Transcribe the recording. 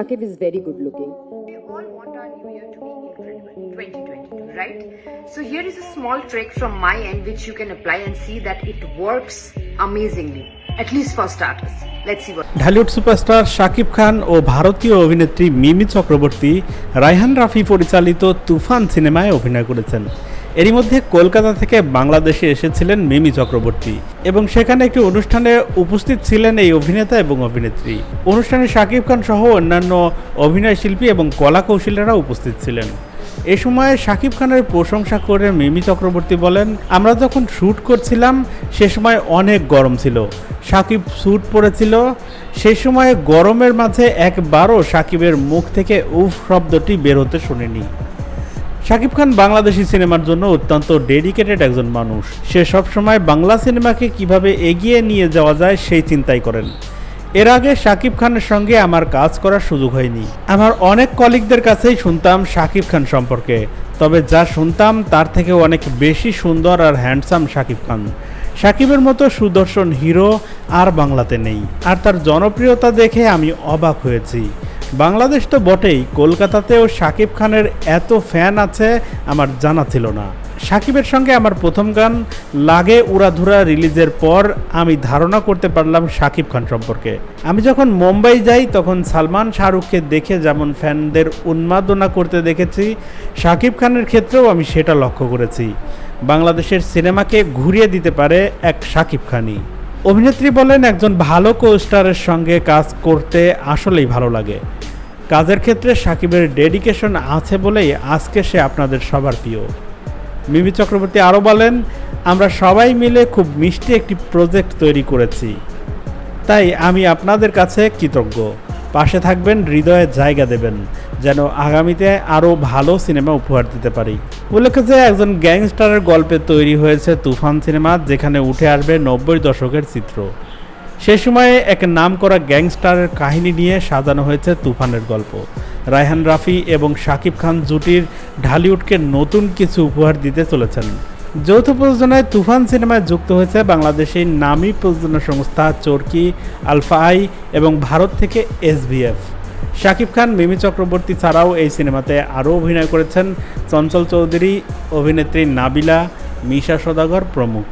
Akib is very good looking. We all want our new year to be incredible, 2022, right? So here is a small trick from my end which you can apply and see that it works amazingly, at least for starters. Let's see what. Dhallywood superstar Shakib Khan ও ভারতীয় অভিনেত্রী মিমি চক্রবর্তী রায়হান রাফি পরিচালিত তুফান সিনেমায় অভিনয় করেছেন এরই মধ্যে কলকাতা থেকে বাংলাদেশে এসেছিলেন মিমি চক্রবর্তী এবং সেখানে একটি অনুষ্ঠানে উপস্থিত ছিলেন এই অভিনেতা এবং অভিনেত্রী। অনুষ্ঠানে শাকিব খান সহ অন্যান্য অভিনয় শিল্পী এবং কলা কৌশলীরা উপস্থিত ছিলেন। এ সময় শাকিব খানের প্রশংসা করে মিমি চক্রবর্তী বলেন, আমরা যখন শ্যুট করছিলাম, সে সময় অনেক গরম ছিল। সাকিব স্যুট পরেছিল। সে সময় গরমের মাঝে একবারও সাকিবের মুখ থেকে উফ শব্দটি বের হতে শুনিনি। শাকিব খান বাংলাদেশি সিনেমার জন্য অত্যন্ত ডেডিকেটেড একজন মানুষ। সে সবসময় বাংলা সিনেমাকে কীভাবে এগিয়ে নিয়ে যাওয়া যায় সেই চিন্তাই করেন। এর আগে শাকিব খানের সঙ্গে আমার কাজ করার সুযোগ হয়নি। আমার অনেক কলিগদের কাছেই শুনতাম শাকিব খান সম্পর্কে, তবে যা শুনতাম তার থেকে অনেক বেশি সুন্দর আর হ্যান্ডসাম শাকিব খান। শাকিবের মতো সুদর্শন হিরো আর বাংলাতে নেই, আর তার জনপ্রিয়তা দেখে আমি অবাক হয়েছি। বাংলাদেশ তো বটেই। কলকাতাতেও শাকিব খানের এত ফ্যান আছে আমার জানা ছিল না। সাকিবের সঙ্গে আমার প্রথম গান, লাগে উড়াধুরা রিলিজের পর আমি ধারণা করতে পারলাম শাকিব খান সম্পর্কে। আমি যখন মুম্বাই যাই, তখন সালমান শাহরুখকে দেখে যেমন ফ্যানদের উন্মাদনা করতে দেখেছি, শাকিব খানের ক্ষেত্রেও আমি সেটা লক্ষ্য করেছি। বাংলাদেশের সিনেমাকে ঘুরিয়ে দিতে পারে এক শাকিব খানই। অভিনেত্রী বলেন, একজন ভালো কোস্টারের সঙ্গে কাজ করতে আসলেই ভালো লাগে। কাজের ক্ষেত্রে সাকিবের ডেডিকেশন আছে বলেই আজকে সে আপনাদের সবার প্রিয়। মিমি চক্রবর্তী আরও বলেন, আমরা সবাই মিলে খুব মিষ্টি একটি প্রজেক্ট তৈরি করেছি। তাই আমি আপনাদের কাছে কৃতজ্ঞ। পাশে থাকবেন, হৃদয়ে জায়গা দেবেন, যেন আগামীতে আরও ভালো সিনেমা উপহার দিতে পারি। উল্লেখ্য যে একজন গ্যাংস্টারের গল্পে তৈরি হয়েছে তুফান সিনেমা, যেখানে উঠে আসবে নব্বই দশকের চিত্র। সে সময়ে এক নাম করা গ্যাংস্টারের কাহিনী নিয়ে সাজানো হয়েছে তুফানের গল্প। রায়হান রাফি এবং শাকিব খান জুটির ঢালিউডকে নতুন কিছু উপহার দিতে চলেছেন। যৌথ প্রযোজনায় তুফান সিনেমায় যুক্ত হয়েছে বাংলাদেশের নামী প্রযোজনা সংস্থা চরকি, আলফা আই এবং ভারত থেকে এসবিএফ শাকিব খান, মিমি চক্রবর্তী ছাড়াও এই সিনেমাতে আরও অভিনয় করেছেন চঞ্চল চৌধুরী, অভিনেত্রী নাবিলা, মিশা সদাগর প্রমুখ।